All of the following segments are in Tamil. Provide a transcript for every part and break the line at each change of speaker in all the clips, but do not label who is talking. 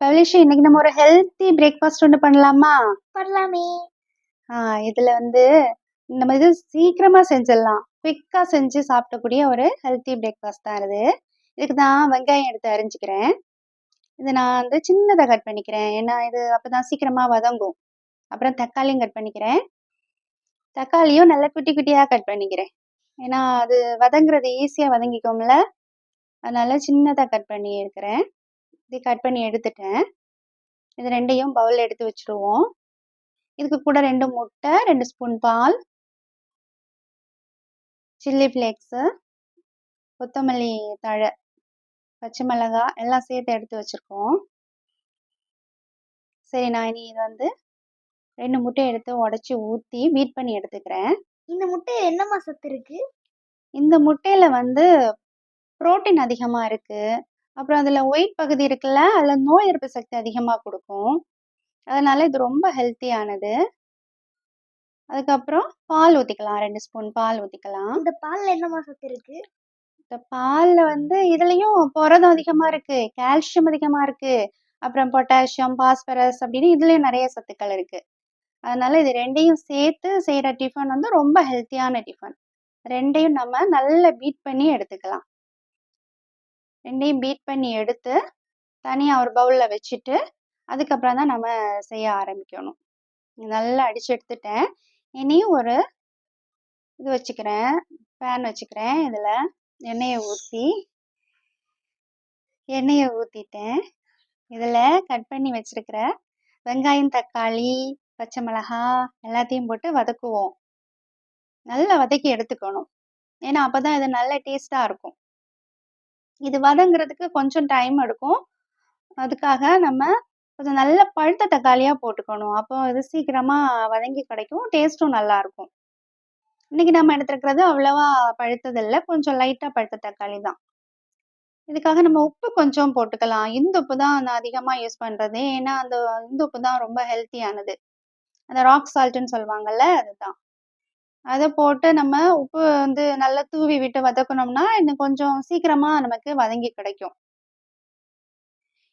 பவிஷ் இன்னைக்கு நம்ம ஒரு ஹெல்த்தி பிரேக்ஃபாஸ்ட் ஒன்று பண்ணலாமா?
பண்ணலாமே.
ஆ இதில் வந்து நம்ம இது சீக்கிரமா செஞ்சிடலாம். குயிக்காக செஞ்சு சாப்பிடக்கூடிய ஒரு ஹெல்த்தி பிரேக்ஃபாஸ்ட் தான் இது. இதுக்கு தான் வெங்காயம் எடுத்து அரிஞ்சிக்கிறேன். இது நான் வந்து சின்னதாக கட் பண்ணிக்கிறேன். ஏன்னா இது அப்போ தான் சீக்கிரமாக வதங்கும். அப்புறம் தக்காளியும் கட் பண்ணிக்கிறேன். தக்காளியும் நல்லா குட்டி குட்டியாக கட் பண்ணிக்கிறேன். ஏன்னா அது வதங்குறது ஈஸியாக வதங்கிக்கும்ல. அதனால சின்னதாக கட் பண்ணி இருக்கிறேன் இது கட் பண்ணி எடுத்துட்டேன். இது ரெண்டையும் பவுல் எடுத்து வச்சுருவோம். இதுக்கு கூட ரெண்டு முட்டை ரெண்டு ஸ்பூன் பால் சில்லி ஃப்ளேக்ஸு கொத்தமல்லி தழை பச்சை மிளகாய் எல்லாம் சேர்த்து எடுத்து வச்சுருக்கோம். சரி நான் இனி இது வந்து ரெண்டு முட்டையை எடுத்து உடச்சி ஊற்றி பீட் பண்ணி எடுத்துக்கிறேன்.
இந்த முட்டை என்னம்மா சத்து இருக்கு?
இந்த முட்டையில் வந்து புரோட்டீன் அதிகமாக இருக்குது அப்புறம் அதில் ஒயிட் பகுதி இருக்குல்ல அதில் நோய் எதிர்ப்பு சக்தி அதிகமாக கொடுக்கும். அதனால இது ரொம்ப ஹெல்த்தியானது அதுக்கப்புறம் பால் ஊற்றிக்கலாம் ரெண்டு ஸ்பூன் பால் ஊற்றிக்கலாம்
இந்த பால்ல என்னம்மா சத்து இருக்கு?
இந்த பாலில் வந்து இதுலேயும் புரதம் அதிகமாக இருக்குது கால்சியம் அதிகமாக இருக்குது அப்புறம் பொட்டாசியம் பாஸ்பரஸ் அப்படின்னு இதுலேயும் நிறைய சத்துக்கள் இருக்குது அதனால இது ரெண்டையும் சேர்த்து செய்கிற டிஃபன் வந்து ரொம்ப ஹெல்த்தியான டிஃபன் ரெண்டையும் நம்ம நல்லா பீட் பண்ணி எடுத்துக்கலாம். ரெண்டையும் பீட் பண்ணி எடுத்து தனியாக ஒரு பவுலில் வச்சுட்டு அதுக்கப்புறம் தான் நம்ம செய்ய ஆரம்பிக்கணும். நல்லா அடித்து எடுத்துட்டேன். இனியும் ஒரு இது வச்சுக்கிறேன் பேன் வச்சுக்கிறேன். இதில் எண்ணெயை ஊற்றி எண்ணெயை ஊற்றிட்டேன் இதில் கட் பண்ணி வச்சுருக்கிற வெங்காயம் தக்காளி பச்சை மிளகா எல்லாத்தையும் போட்டு வதக்குவோம். நல்லா வதக்கி எடுத்துக்கணும். ஏன்னா அப்போ தான் இது நல்ல டேஸ்ட்டாக இருக்கும். இது வதங்குறதுக்கு கொஞ்சம் டைம் எடுக்கும். அதுக்காக நம்ம கொஞ்சம் நல்ல பழுத்த தக்காளியாக போட்டுக்கணும். அப்போ இது சீக்கிரமாக வதங்கி கிடைக்கும். டேஸ்ட்டும் நல்லாயிருக்கும் இன்றைக்கி நம்ம எடுத்துருக்கிறது அவ்வளோவா பழுத்ததில்லை. கொஞ்சம் லைட்டாக பழுத்த தக்காளி தான். இதுக்காக நம்ம உப்பு கொஞ்சம் போட்டுக்கலாம். இந்து உப்பு தான் நான் அதிகமாக யூஸ் பண்ணுறது ஏன்னா அந்த இந்து உப்பு தான் ரொம்ப ஹெல்த்தியானது அந்த ராக் சால்ட்டுன்னு சொல்லுவாங்கல்ல அதுதான். அதை போட்டு நம்ம உப்பு வந்து நல்லா தூவி விட்டு வதக்கணும்னா இன்னும் கொஞ்சம் சீக்கிரமா நமக்கு வதங்கி கிடைக்கும்.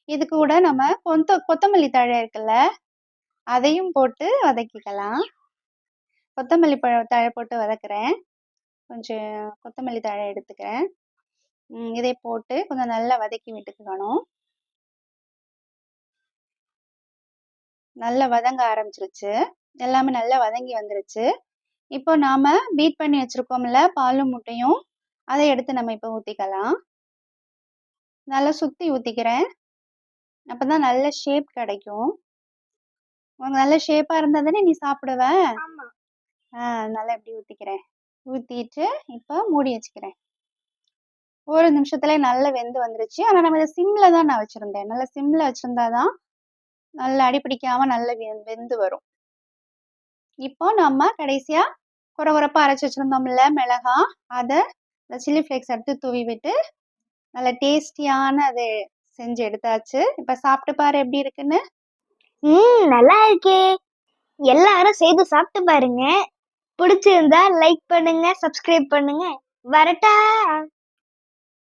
இது கூட நம்ம கொத்த கொத்தமல்லி தழை இருக்குல்ல அதையும் போட்டு வதக்கிக்கலாம். கொத்தமல்லி பழ தழை போட்டு வதக்குறேன். கொஞ்சம் கொத்தமல்லி தழை எடுத்துக்கிறேன். இதை போட்டு கொஞ்சம் நல்லா வதக்கி விட்டுக்கணும். நல்லா வதங்க ஆரம்பிச்சிருச்சு. எல்லாமே நல்லா வதங்கி வந்துருச்சு. இப்போ நாம பீட் பண்ணி வச்சிருக்கோம்ல பாலும் முட்டையும் அதை எடுத்து நம்ம இப்போ ஊற்றிக்கலாம் நல்லா சுற்றி ஊற்றிக்கிறேன் அப்போ தான் நல்ல ஷேப் கிடைக்கும். உனக்கு நல்ல ஷேப்பாக இருந்தால் தானே நீ சாப்பிடுவ? ஆ நல்லா இப்படி ஊற்றிக்கிறேன் ஊற்றிட்டு இப்போ மூடி வச்சுக்கிறேன். ஒரு நிமிஷத்துல நல்லா வெந்து வந்துருச்சு. ஆனால் நம்ம இதை சிம்மில் தான் நான் வச்சுருந்தேன். நல்லா சிம்மில் வச்சுருந்தா தான் நல்லா அடிப்பிடிக்காமல் நல்லா வெந்து வரும். இப்போ நம்ம கடைசியாக குறை குறைப்பாக அரைச்சி வச்சுருந்தோம்ல மிளகா. அதை இந்த சில்லி ஃப்ளேக்ஸ் எடுத்து தூவி விட்டு நல்ல டேஸ்டியான அது செஞ்சு எடுத்தாச்சு. இப்போ சாப்பிட்டு பாரு எப்படி இருக்குன்னு.
ம் நல்லா இருக்கே. எல்லாரும் செய்து சாப்பிட்டு பாருங்க. பிடிச்சிருந்தா லைக் பண்ணுங்க சப்ஸ்கிரைப் பண்ணுங்க. வரட்டா.